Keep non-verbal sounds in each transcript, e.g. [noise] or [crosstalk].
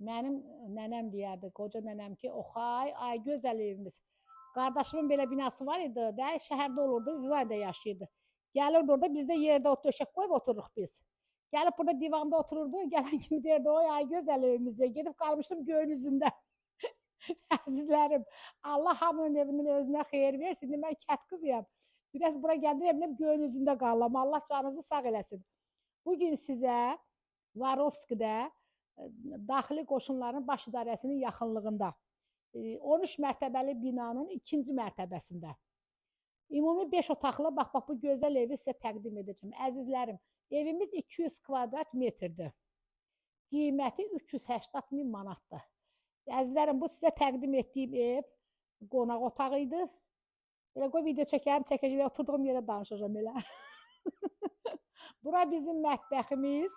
Mənim nənəm deyərdi, qoca nənəm ki, oxay, ay gözəl evimiz. Qardaşımın belə binası var idi də, şəhərdə olurdu, İzrayildə yaşayırdı. Gəlirdi orada, biz də yerdə ot döşək qoyub otururuq biz. Gəlib burada divanda otururdu, [laughs] gələn kimi deyirdi, oy ay gözəl evimizdə. Gedib qalmışdım göyün üzündə. [laughs] Əzizlərim, Allah hamının evinin özünə xeyir versin. İndi mən kət qızıyam. Biraz bura gəldim, evim göyün üzündə qalıram. Allah canınızı sağ eləsin. Bugün sizə Varovskidə e, daxili qoşunların baş idarəsinin yaxınlığında e, 13 mərtəbəli binanın ikinci mərtəbəsində. Ümumi 5 otaqlı, bax bax bu gözəl evi sizə təqdim edəcəm. Əzizlərim, evimiz 200 kvadrat metrdir. Qiyməti 380 min manatdır. Əzizlərim, bu sizə təqdim etdiyim ev qonaq otağı idi. Elə qoy video çəkərəm, çəkəcək, oturduğum yerdə danışacağam elə. [laughs] Bura bizim mətbəximiz.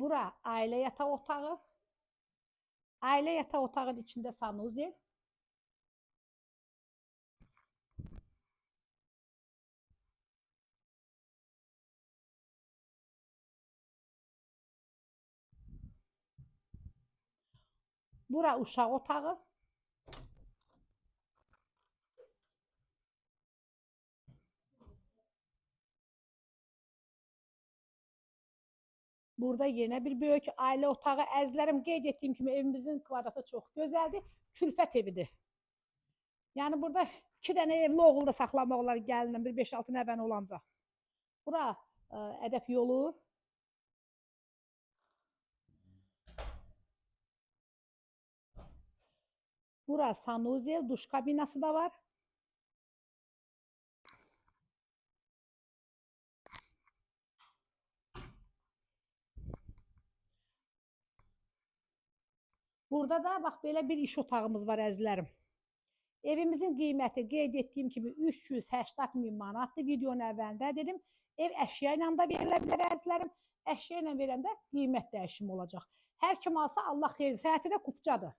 Bura ailə yataq otağı. Ailə yataq otağının içində sanuzel. Bura uşaq otağı. Burada yenə bir böyük ailə otağı. Əzizlərim, qeyd etdiyim kimi evimizin kvadratı çox gözəldir. Külfət evidir. Yəni burada iki dənə evli oğul da saxlamaq olar gəlinlə, bir 5-6 nəvən olanca. Bura ə, ədəb yolu. Bura sanuzel, duş kabinası da var. Burada da bax belə bir iş otağımız var əzizlərim. Evimizin qiyməti qeyd etdiyim kimi 380 min manatdır. Videonun əvvəlində dedim. Ev əşya ilə də verilə bilər əzizlərim. Əşya ilə verəndə qiymət dəyişimi olacaq. Hər kim alsa Allah xeyir. Səhəti də.